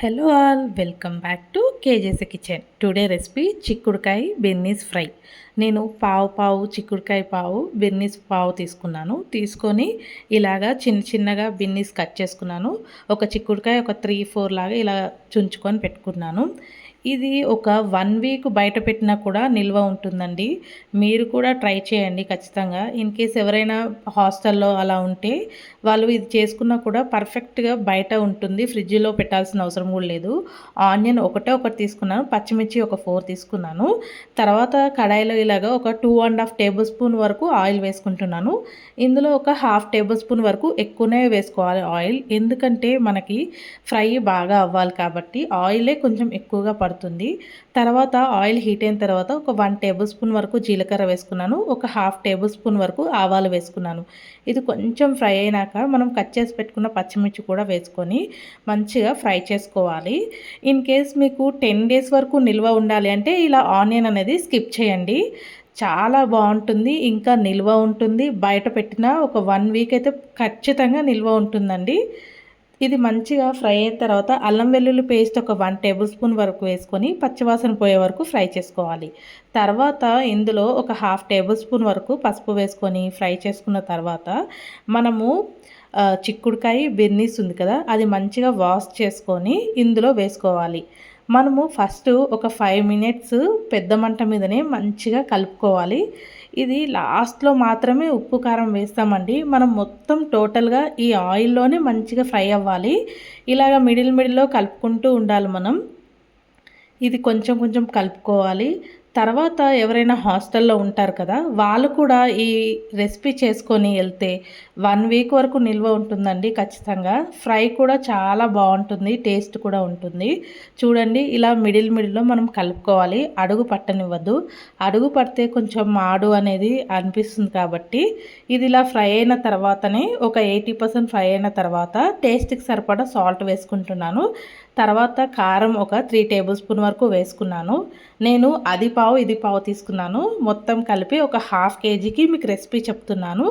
Hello all welcome back to KJC kitchen today recipe చిక్కుడుకాయ Benny's fry నేను పావు పావు చిక్కుడుకాయ పావు బెన్నీస్ పావు తీసుకున్నాను. తీసుకొని ఇలాగా చిన్న చిన్నగా బిన్నీస్ కట్ చేసుకున్నాను. ఒక చిక్కుడుకాయ ఒక త్రీ ఫోర్ లాగా ఇలా చుంచుకొని పెట్టుకున్నాను. ఇది ఒక వన్ వీక్ బయట పెట్టినా కూడా నిల్వ ఉంటుందండి. మీరు కూడా ట్రై చేయండి ఖచ్చితంగా. ఇన్ కేస్ ఎవరైనా హాస్టల్లో అలా ఉంటే వాళ్ళు ఇది చేసుకున్నా కూడా పర్ఫెక్ట్గా బయట ఉంటుంది. ఫ్రిడ్జ్లో పెట్టాల్సిన అవసరం కూడా లేదు. ఆనియన్ ఒకటే ఒకటి తీసుకున్నాను. పచ్చిమిర్చి ఒక ఫోర్ తీసుకున్నాను. తర్వాత కడాయిలో ఇలాగా ఒక two and half tablespoon వరకు ఆయిల్ వేసుకుంటున్నాను. ఇందులో ఒక హాఫ్ టేబుల్ స్పూన్ వరకు ఎక్కువనే వేసుకోవాలి ఆయిల్. ఎందుకంటే మనకి ఫ్రై బాగా అవ్వాలి కాబట్టి ఆయిలే కొంచెం ఎక్కువగా పడుతుంది. తర్వాత ఆయిల్ హీట్ అయిన తర్వాత ఒక వన్ టేబుల్ స్పూన్ వరకు జీలకర్ర వేసుకున్నాను. ఒక హాఫ్ టేబుల్ స్పూన్ వరకు ఆవాలు వేసుకున్నాను. ఇది కొంచెం ఫ్రై అయినాక మనం కట్ చేసి పెట్టుకున్న పచ్చిమిర్చి కూడా వేసుకొని మంచిగా ఫ్రై చేసుకోవాలి. ఇన్ కేస్ మీకు టెన్ డేస్ వరకు నిల్వ ఉండాలి అంటే ఇలా ఆనియన్ అనేది స్కిప్ చేయండి. చాలా బాగుంటుంది. ఇంకా నిల్వ ఉంటుంది. బయట పెట్టిన ఒక వన్ వీక్ అయితే ఖచ్చితంగా నిల్వ ఉంటుందండి. ఇది మంచిగా ఫ్రై అయిన తర్వాత అల్లం వెల్లుల్లి పేస్ట్ ఒక వన్ టేబుల్ స్పూన్ వరకు వేసుకొని పచ్చివాసన పోయే వరకు ఫ్రై చేసుకోవాలి. తర్వాత ఇందులో ఒక హాఫ్ టేబుల్ స్పూన్ వరకు పసుపు వేసుకొని ఫ్రై చేసుకున్న తర్వాత మనము చిక్కుడుకాయ బిర్నీస్ ఉంది కదా అది మంచిగా వాష్ చేసుకొని ఇందులో వేసుకోవాలి. మనము ఫస్ట్ ఒక ఫైవ్ మినిట్స్ పెద్ద మంట మీదనే మంచిగా కలుపుకోవాలి. ఇది లాస్ట్లో మాత్రమే ఉప్పు కారం వేస్తామండి. మనం మొత్తం టోటల్గా ఈ ఆయిల్లోనే మంచిగా ఫ్రై అవ్వాలి. ఇలాగ మిడిల్ మిడిల్లో కలుపుకుంటూ ఉండాలి మనం. ఇది కొంచెం కొంచెం కలుపుకోవాలి. తర్వాత ఎవరైనా హాస్టల్లో ఉంటారు కదా వాళ్ళు కూడా ఈ రెసిపీ చేసుకొని వెళ్తే వన్ వీక్ వరకు నిల్వ ఉంటుందండి ఖచ్చితంగా. ఫ్రై కూడా చాలా బాగుంటుంది టేస్ట్ కూడా ఉంటుంది. చూడండి ఇలా మిడిల్ మిడిల్లో మనం కలుపుకోవాలి. అడుగు పట్టనివ్వద్దు అడుగు పడితే కొంచెం మాడు అనేది అనిపిస్తుంది కాబట్టి ఇది ఇలా ఫ్రై అయిన తర్వాతనే ఒక ఎయిటీ పర్సెంట్ ఫ్రై అయిన తర్వాత టేస్ట్కి సరిపడా సాల్ట్ వేసుకుంటున్నాను. తర్వాత కారం ఒక త్రీ టేబుల్ స్పూన్ వరకు వేసుకున్నాను. నేను అది పావు పావు ఇది పావు తీసుకున్నాను. మొత్తం కలిపి ఒక హాఫ్ కేజీకి మీకు రెసిపీ చెప్తున్నాను.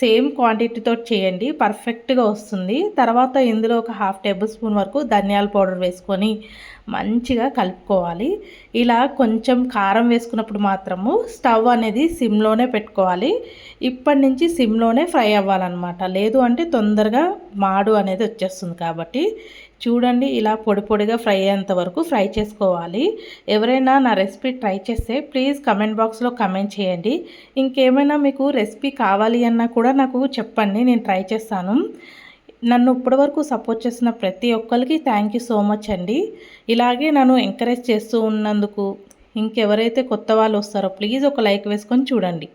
సేమ్ క్వాంటిటీతో చేయండి పర్ఫెక్ట్గా వస్తుంది. తర్వాత ఇందులో ఒక హాఫ్ టేబుల్ స్పూన్ వరకు ధనియాల పౌడర్ వేసుకొని మంచిగా కలుపుకోవాలి. ఇలా కొంచెం కారం వేసుకున్నప్పుడు మాత్రము స్టవ్ అనేది సిమ్లోనే పెట్టుకోవాలి. ఇప్పటి నుంచి సిమ్లోనే ఫ్రై అవ్వాలన్నమాట. లేదు అంటే తొందరగా మాడు అనేది వచ్చేస్తుంది కాబట్టి చూడండి ఇలా పొడి పొడిగా ఫ్రై అయ్యేంత వరకు ఫ్రై చేసుకోవాలి. ఎవరైనా నా రెసిపీ ట్రై చేస్తే ప్లీజ్ కమెంట్ బాక్స్లో కమెంట్ చేయండి. ఇంకేమైనా మీకు రెసిపీ కావాలి అన్నా కూడా నాకు చెప్పండి నేను ట్రై చేస్తాను. నన్ను ఇప్పటివరకు సపోర్ట్ చేసిన ప్రతి ఒక్కరికి థ్యాంక్ యూ సో మచ్ అండి. ఇలాగే నన్ను ఎంకరేజ్ చేస్తూ ఉన్నందుకు ఇంకెవరైతే కొత్త వాళ్ళు వస్తారో ప్లీజ్ ఒక లైక్ వేసుకొని చూడండి.